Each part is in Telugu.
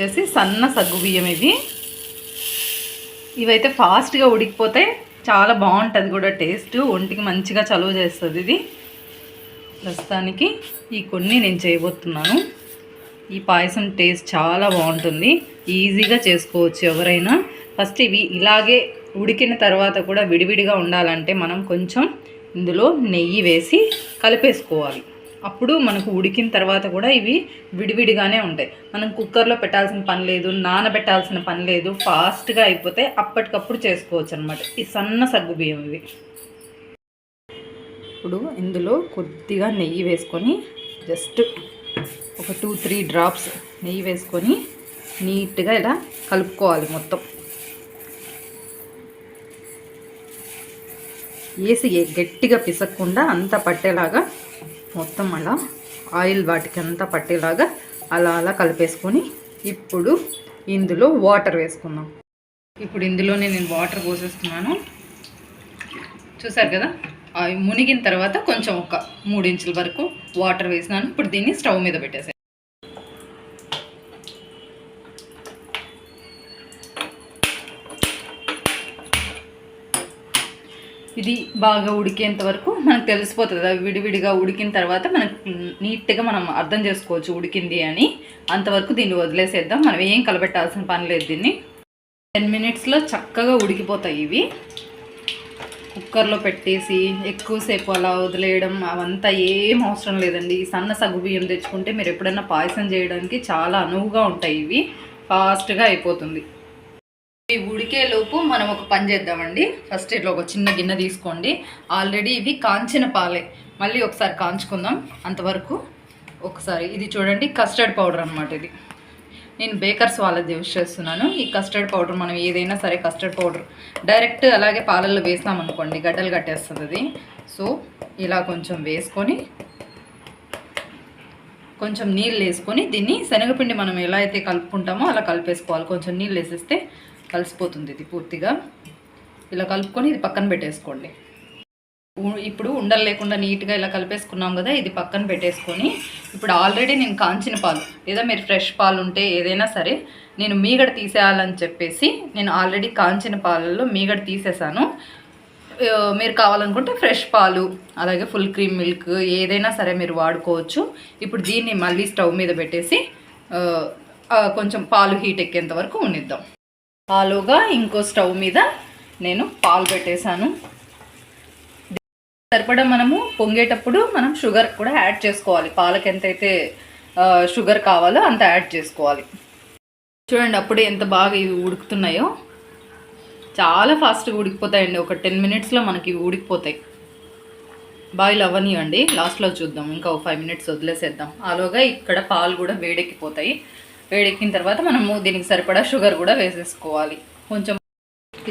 వచ్చేసి సన్న సగ్గు బియ్యం ఇవి ఇవైతే ఫాస్ట్గా ఉడికిపోతే చాలా బాగుంటుంది కూడా టేస్ట్. ఒంటికి మంచిగా చలువ చేస్తుంది ఇది. ప్రస్తుతానికి ఈ కొన్ని నేను చేయబోతున్నాను. ఈ పాయసం టేస్ట్ చాలా బాగుంటుంది. ఈజీగా చేసుకోవచ్చు ఎవరైనా. ఫస్ట్ ఇవి ఇలాగే ఉడికిన తర్వాత కూడా విడివిడిగా ఉండాలంటే మనం కొంచెం ఇందులో నెయ్యి వేసి కలిపేసుకోవాలి. అప్పుడు మనకు ఉడికిన తర్వాత కూడా ఇవి విడివిడిగానే ఉంటాయి. మనం కుక్కర్లో పెట్టాల్సిన పని లేదు నానబెట్టాల్సిన పని లేదు ఫాస్ట్గా అయిపోతే అప్పటికప్పుడు చేసుకోవచ్చు అనమాట ఈ సన్న సగ్గు బియ్యం ఇవి. ఇప్పుడు ఇందులో కొద్దిగా నెయ్యి వేసుకొని జస్ట్ ఒక టూ త్రీ డ్రాప్స్ నెయ్యి వేసుకొని నీట్గా ఇలా కలుపుకోవాలి మొత్తం. వేసి గట్టిగా పిసక్కుండా అంతా పట్టేలాగా మొత్తం అలా ఆయిల్ వాటికి అంతా పట్టేలాగా అలా అలా కలిపేసుకొని ఇప్పుడు ఇందులో వాటర్ వేసుకుందాం. ఇప్పుడు ఇందులోనే నేను వాటర్ పోసేస్తున్నాను. చూసారు కదా? మునిగిన తర్వాత కొంచెం ఒక మూడు ఇంచుల వరకు వాటర్ వేసినాను. ఇప్పుడు దీన్ని స్టవ్ మీద పెట్టేసాను ఇది బాగా ఉడికేంత వరకు మనకు తెలిసిపోతుంది. అవి విడివిడిగా ఉడికిన తర్వాత మనకు నీట్గా మనం అర్థం చేసుకోవచ్చు ఉడికింది అని. అంతవరకు దీన్ని వదిలేసేద్దాం. మనం ఏం కలబెట్టాల్సిన పని లేదు దీన్ని. టెన్ మినిట్స్లో చక్కగా ఉడికిపోతాయి ఇవి. కుక్కర్లో పెట్టేసి ఎక్కువసేపు అలా వదిలేయడం అవంతా ఏం అవసరం లేదండి. ఈ సన్న సగ్గు బియ్యం తెచ్చుకుంటే మీరు ఎప్పుడైనా పాయసం చేయడానికి చాలా అనువుగా ఉంటాయి ఇవి. ఫాస్ట్గా అయిపోతుంది. ఇవి ఉడికే లోపు మనం ఒక పని చేద్దామండి. ఫస్ట్ ఇట్లా ఒక చిన్న గిన్నె తీసుకోండి. ఆల్రెడీ ఇవి కాంచిన పాలే. మళ్ళీ ఒకసారి కాంచుకుందాం. అంతవరకు ఒకసారి ఇది చూడండి కస్టర్డ్ పౌడర్ అనమాట ఇది. నేను బేకర్స్ వాళ్ళది యూస్ చేస్తున్నాను. ఈ కస్టర్డ్ పౌడర్ మనం ఏదైనా సరే కస్టర్డ్ పౌడర్ డైరెక్ట్ అలాగే పాలల్లో వేసాం గడ్డలు కట్టేస్తుంది అది. సో ఇలా కొంచెం వేసుకొని కొంచెం నీళ్ళు వేసుకొని దీన్ని శనగపిండి మనం ఎలా అయితే కలుపుకుంటామో అలా కలిపేసుకోవాలి. కొంచెం నీళ్ళు వేసేస్తే కలిసిపోతుంది ఇది పూర్తిగా. ఇలా కలుపుకొని ఇది పక్కన పెట్టేసుకోండి. ఇప్పుడు ఉండలు లేకుండా నీట్గా ఇలా కలిపేసుకున్నాం కదా ఇది పక్కన పెట్టేసుకొని ఇప్పుడు ఆల్రెడీ నేను కాంచిన పాలు. లేదా మీరు ఫ్రెష్ పాలు ఉంటే ఏదైనా సరే నేను మీగడ తీసేయాలని చెప్పేసి నేను ఆల్రెడీ కాంచిన పాలల్లో మీగడ తీసేసాను. మీరు కావాలనుకుంటే ఫ్రెష్ పాలు అలాగే ఫుల్ క్రీమ్ మిల్క్ ఏదైనా సరే మీరు వాడుకోవచ్చు. ఇప్పుడు దీన్ని మళ్ళీ స్టవ్ మీద పెట్టేసి కొంచెం పాలు హీట్ ఎక్కేంత వరకు ఉండిద్దాం పాలుగా ఇంకో స్టవ్ మీద నేను పాలు పెట్టేశాను. సరిపడా మనము పొంగేటప్పుడు మనం షుగర్ కూడా యాడ్ చేసుకోవాలి. పాలకి ఎంతైతే షుగర్ కావాలో అంత యాడ్ చేసుకోవాలి. చూడండి అప్పుడే ఎంత బాగా ఇవి ఉడుకుతున్నాయో. చాలా ఫాస్ట్గా ఉడికిపోతాయండి. ఒక టెన్ మినిట్స్లో మనకి ఇవి ఉడికిపోతాయి. బాయిల్ అవ్వనివ్వండి లాస్ట్లో చూద్దాం. ఇంకా ఒక ఫైవ్ మినిట్స్ వదిలేసేద్దాం. అలాగా ఇక్కడ పాలు కూడా వేడెక్కిపోతాయి. వేడెక్కిన తర్వాత మనము దీనికి సరిపడా షుగర్ కూడా వేసేసుకోవాలి. కొంచెం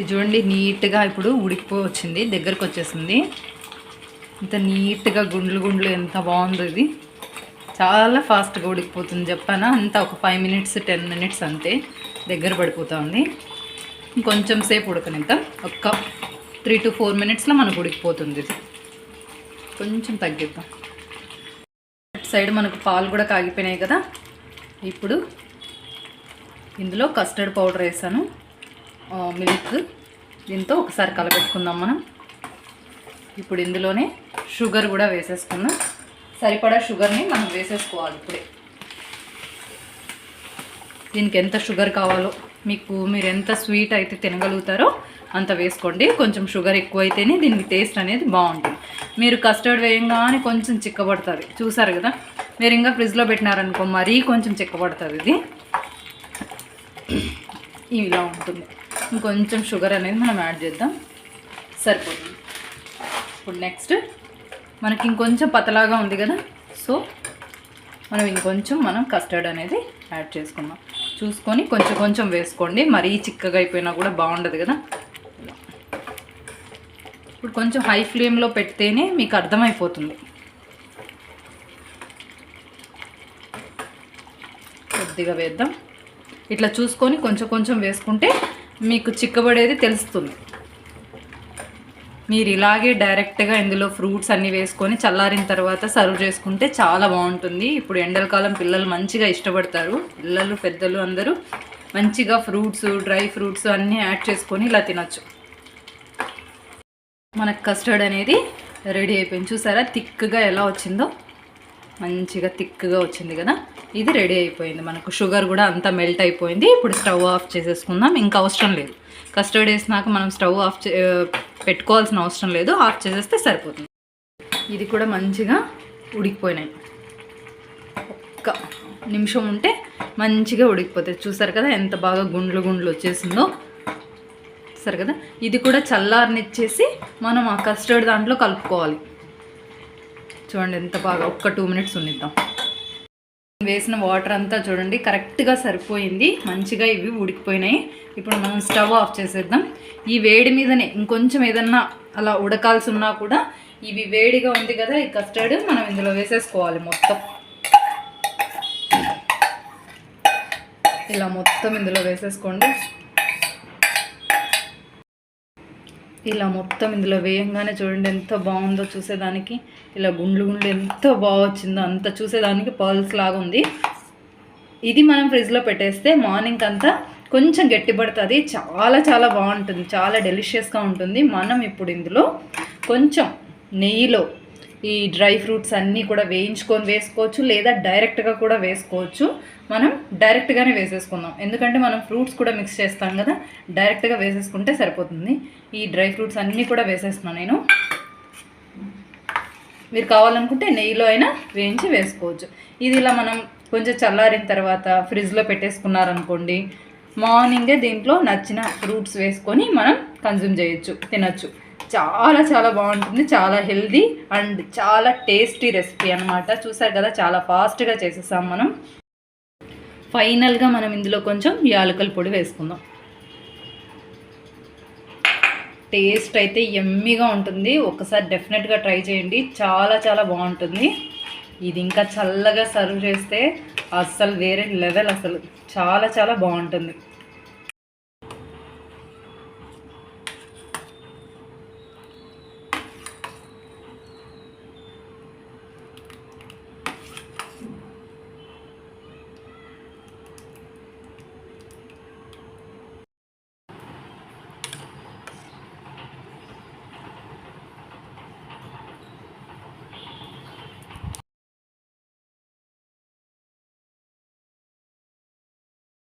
చూడండి నీట్గా ఇప్పుడు ఉడికిపో వచ్చింది దగ్గరకు వచ్చేసింది. ఇంత నీట్గా గుండ్లు గుండ్లు ఎంత బాగుందో ఇది. చాలా ఫాస్ట్గా ఉడికిపోతుంది చెప్పానా. అంత ఒక ఫైవ్ మినిట్స్ టెన్ మినిట్స్ అంతే దగ్గర పడిపోతుంది ఇంకొంచెం సేపు ఉడకనింత ఒక్క త్రీ టు ఫోర్ మినిట్స్లో మనకు ఉడికిపోతుంది ఇది. కొంచెం తగ్గిద్దాం. అటు సైడ్ మనకు పాలు కూడా కాగిపోయినాయి కదా. ఇప్పుడు ఇందులో కస్టర్డ్ పౌడర్ వేసాను. మిల్క్. దీంతో ఒకసారి కలపెట్టుకుందాం మనం. ఇప్పుడు ఇందులోనే షుగర్ కూడా వేసేసుకుందాం సరిపడా షుగర్ని మనం వేసేసుకోవాలి ఇప్పుడే. దీనికి ఎంత షుగర్ కావాలో మీకు మీరు ఎంత స్వీట్ అయితే తినగలుగుతారో అంత వేసుకోండి. కొంచెం షుగర్ ఎక్కువ అయితేనే దీనికి టేస్ట్ అనేది బాగుంటుంది. మీరు కస్టర్డ్ వేయంగానే కొంచెం చిక్కబడుతుంది. చూసారు కదా? మీరు ఇంకా ఫ్రిడ్జ్లో పెట్టినారనుకో మరీ కొంచెం చిక్కబడుతుంది ఇది. ఇలా ఉంటుంది. ఇంకొంచెం షుగర్ అనేది మనం యాడ్ చేద్దాం. సరిపోతుంది. ఇప్పుడు నెక్స్ట్ మనకి ఇంకొంచెం పతలాగా ఉంది కదా సో మనం ఇంకొంచెం మనం కస్టర్డ్ అనేది యాడ్ చేసుకుందాం. చూసుకొని కొంచెం కొంచెం వేసుకోండి. మరీ చిక్కగా అయిపోయినా కూడా బాగుండదు కదా. ఇప్పుడు కొంచెం హై ఫ్లేమ్లో పెడితేనే మీకు అర్థమైపోతుంది. కొద్దిగా వేద్దాం. ఇట్లా చూసుకొని కొంచెం కొంచెం వేసుకుంటే మీకు చిక్కబడేది తెలుస్తుంది. మీరు ఇలాగే డైరెక్ట్గా ఇందులో ఫ్రూట్స్ అన్నీ వేసుకొని చల్లారిన తర్వాత సర్వ్ చేసుకుంటే చాలా బాగుంటుంది. ఇప్పుడు ఎండల కాలం పిల్లలు మంచిగా ఇష్టపడతారు. పిల్లలు పెద్దలు అందరూ మంచిగా ఫ్రూట్స్ డ్రై ఫ్రూట్స్ అన్నీ యాడ్ చేసుకొని ఇలా తినొచ్చు. మనకు కస్టర్డ్ అనేది రెడీ అయిపోయింది. చూసారా? థిక్గా ఎలా వచ్చిందో? మంచిగా థిక్గా వచ్చింది కదా? ఇది రెడీ అయిపోయింది. మనకు షుగర్ కూడా అంతా మెల్ట్ అయిపోయింది. ఇప్పుడు స్టవ్ ఆఫ్ చేసేసుకుందాం. ఇంకా అవసరం లేదు. కస్టర్డ్ వేసినాక మనం స్టవ్ ఆఫ్ చే పెట్టుకోవాల్సిన అవసరం లేదు. ఆఫ్ చేసేస్తే సరిపోతుంది. ఇది కూడా మంచిగా ఉడికిపోయినాయి. ఒక్క నిమిషం ఉంటే మంచిగా ఉడికిపోతాయి. చూసారు కదా ఎంత బాగా గుండ్లు గుండ్లు వచ్చేసిందో? సరే కదా? ఇది కూడా చల్లారనిచ్చేసి మనం ఆ కస్టర్డ్ దాంట్లో కలుపుకోవాలి. చూడండి ఎంత బాగా ఒక్క టూ మినిట్స్ ఉండిద్దాం. వేసిన వాటర్ అంతా చూడండి కరెక్ట్గా సరిపోయింది. మంచిగా ఇవి ఉడికిపోయినాయి. ఇప్పుడు మనం స్టవ్ ఆఫ్ చేసేద్దాం. ఈ వేడి మీదనే ఇంకొంచెం ఏదన్నా అలా ఉడకాల్సి ఉన్నా కూడా ఇవి వేడిగా ఉంది కదా ఈ కస్టర్డ్ మనం ఇందులో వేసేసుకోవాలి మొత్తం. ఇలా మొత్తం ఇందులో వేసేసుకోండి. ఇలా మొత్తం ఇందులో వేయంగానే చూడండి ఎంత బాగుందో చూసేదానికి. ఇలా గుండ్లు గుండ్లు ఎంత బాగా వచ్చిందో అంత చూసేదానికి పర్ల్స్ లాగా ఉంది. ఇది మనం ఫ్రిడ్జ్లో పెట్టేస్తే మార్నింగ్ అంతా కొంచెం గట్టిపడుతుంది చాలా చాలా బాగుంటుంది. చాలా డెలిషియస్గా ఉంటుంది. మనం ఇప్పుడు ఇందులో కొంచెం నెయ్యిలో ఈ డ్రై ఫ్రూట్స్ అన్నీ కూడా వేయించుకొని వేసుకోవచ్చు లేదా డైరెక్ట్గా కూడా వేసుకోవచ్చు. మనం డైరెక్ట్గానే వేసేసుకుందాం. ఎందుకంటే మనం ఫ్రూట్స్ కూడా మిక్స్ చేస్తాం కదా డైరెక్ట్గా వేసేసుకుంటే సరిపోతుంది. ఈ డ్రై ఫ్రూట్స్ అన్నీ కూడా వేసేస్తున్నాను నేను. మీరు కావాలనుకుంటే నెయ్యిలో అయినా వేయించి వేసుకోవచ్చు. ఇది ఇలా మనం కొంచెం చల్లారిన తర్వాత ఫ్రిడ్జ్లో పెట్టేసుకున్నారనుకోండి మార్నింగే దీంట్లో నచ్చిన ఫ్రూట్స్ వేసుకొని మనం కన్జ్యూమ్ చేయొచ్చు తినచ్చు. చాలా చాలా బాగుంటుంది. చాలా హెల్దీ అండ్ చాలా టేస్టీ రెసిపీ అనమాట చూసారు కదా చాలా ఫాస్ట్గా చేసేసాం మనం. ఫైనల్గా మనం ఇందులో కొంచెం యాలకల పొడి వేసుకుందాం. టేస్ట్ అయితే ఎమ్మీగా ఉంటుంది. ఒకసారి డెఫినెట్గా ట్రై చేయండి. చాలా చాలా బాగుంటుంది. ఇది ఇంకా చల్లగా సర్వ్ చేస్తే అస్సలు వేరే లెవెల్ అసలు. చాలా చాలా బాగుంటుంది.